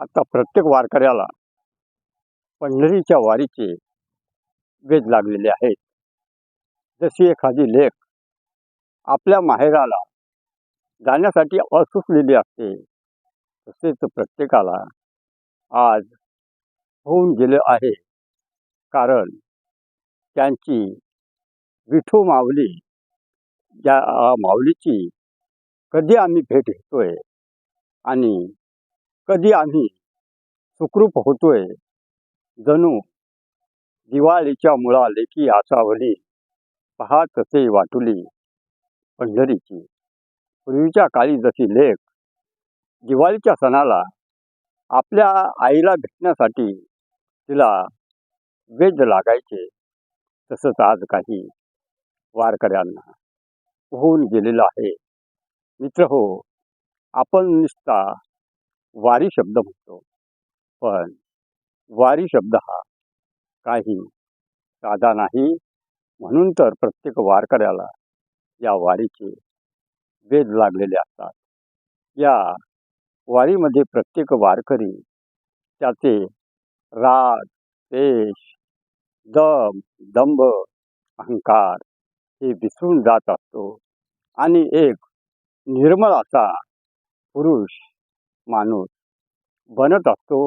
आता प्रत्येक वारकऱ्याला पंढरीच्या वारीचे वेध लागलेले आहेत. जशी एखादी लेख आपल्या माहेराला जाण्यासाठी असुसलेली असते तसेच प्रत्येकाला आज होऊन गेले आहे. कारण त्यांची विठू माऊली या माऊलीची कधी आम्ही भेट घेतोय आणि कधी आम्ही सुखरूप होतोय? जणू दिवाळीच्या मुळा लेखी आसावली पहा तसे वाटुली पंढरीची. पूर्वीच्या काळी जशी लेख दिवाळीच्या सणाला आपल्या आईला भेटण्यासाठी तिला वेध लागायचे तसंच आज काही वारकऱ्यांना होऊन गेलेलं आहे. मित्र हो आपण नुसता वारी शब्द म्हणतो. पण वारी शब्द हा काही साधा नाही. म्हणून तर प्रत्येक वारकऱ्याला या वारीचे वेध लागलेले असतात. या वारीमध्ये प्रत्येक वारकरी त्याचे राग देश दम दंभ अहंकार हे विसरून जात असतो. आणि एक निर्मळ असा पुरुष माणूस बनत असतो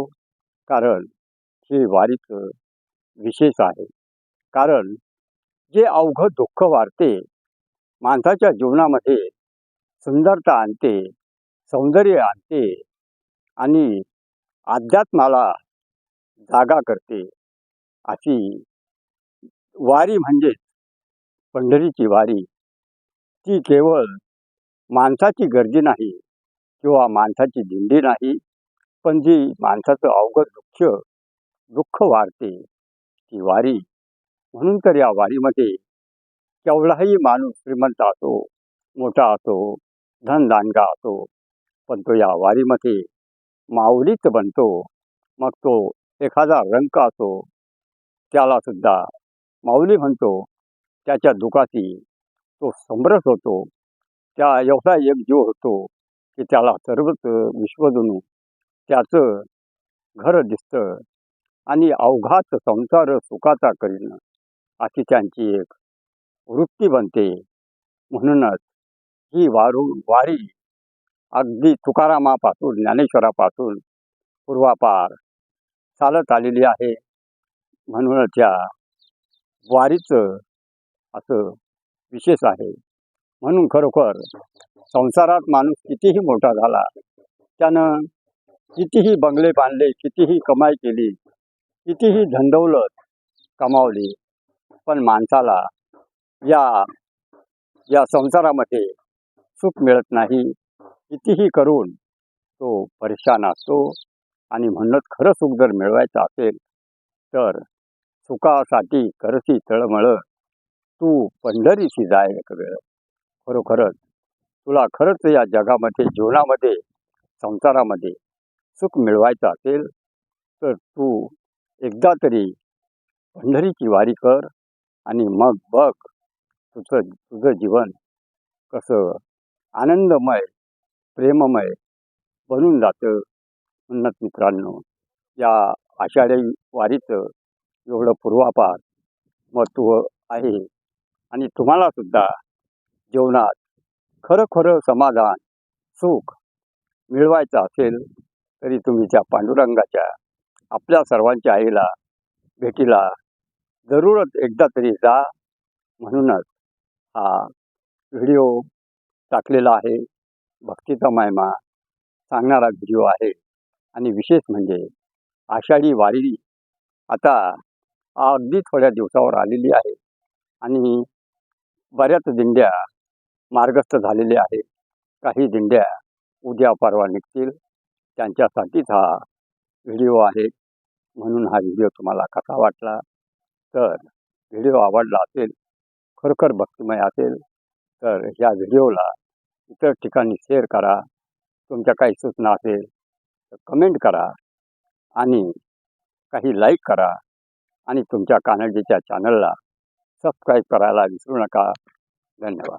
कारण हे वारीचं विशेष आहे. कारण जे अवघं दुःख वाढते माणसाच्या जीवनामध्ये सुंदरता आणते सौंदर्य आणते आणि अध्यात्माला जागा करते अशी वारी म्हणजे पंढरीची वारी ती केवळ माणसाची गर्दी नाही किंवा माणसाची दिंडी नाही पण जी माणसाचं अवघड दुःख दुःख वारते ती वारी. म्हणून तर या वारीमध्ये केवढाही माणूस श्रीमंत असो मोठा असो धनदानगा असो पण तो या वारीमध्ये माऊलीच बनतो. मग तो एखादा रंक असो त्याला सुद्धा माऊली म्हणतो. त्याच्या दुखाची तो समरस होतो. त्या एवढा एक जीव होतो. की त्याला सर्वच विश्वजणू त्याचं घर दिसतं आणि अवघात संसार सुखाचा करीन अशी त्यांची एक वृत्ती बनते. म्हणूनच ही वारू वारी अगदी तुकारामापासून ज्ञानेश्वरापासून पूर्वापार चालत आलेली आहे. म्हणूनच या वारीचं असं विशेष आहे. म्हणून खरोखर संसारात माणूस कितीही मोठा झाला त्यानं कितीही बंगले बांधले कितीही कमाई केली कितीही धंदौलत कमावली पण माणसाला या या संसारामध्ये सुख मिळत नाही. कितीही करून तो परेशान असतो आणि म्हणूनच खरं सुख जर मिळवायचं असेल तर सुखासाठी करसी तळमळ तू पंढरीशी जाय एक वेळ. खरोखरच तुला खरंच या जगामध्ये जीवनामध्ये संसारामध्ये सुख मिळवायचं असेल तर तू एकदा तरी पंढरीची वारी कर आणि मग बघ तुझं तुझं जीवन कसं आनंदमय प्रेममय बनून जातं. उन्नत मित्रांनो या आषाढी वारीचं एवढं पूर्वापार महत्त्व आहे. आणि तुम्हाला सुद्धा जीवनात खरं खरं समाधान सुख मिळवायचं असेल तरी तुम्ही त्या पांडुरंगाच्या आपल्या सर्वांच्या आईला भेटीला जरूरच एकदा तरी जा म्हणूनच हा व्हिडिओ टाकलेला आहे. भक्तीचा महिमा सांगणारा व्हिडिओ आहे. आणि विशेष म्हणजे आषाढी वारी आता अगदी थोड्या दिवसावर आलेली आहे. आणि बऱ्याच दिंड्या मार्गस्थ झालेले आहेत. काही दिंड्या उद्या परवा निघतील. त्यांच्यासाठीच हा व्हिडिओ आहे. म्हणून हा व्हिडिओ तुम्हाला कसा वाटला? तर व्हिडिओ आवडला असेल खरोखर भक्तिमय असेल तर ह्या व्हिडिओला इतर ठिकाणी शेअर करा. तुमच्या काही सूचना असेल तर कमेंट करा आणि काही लाईक करा आणि तुमच्या कानडीच्या चॅनलला सबस्क्राईब करायला विसरू नका. धन्यवाद.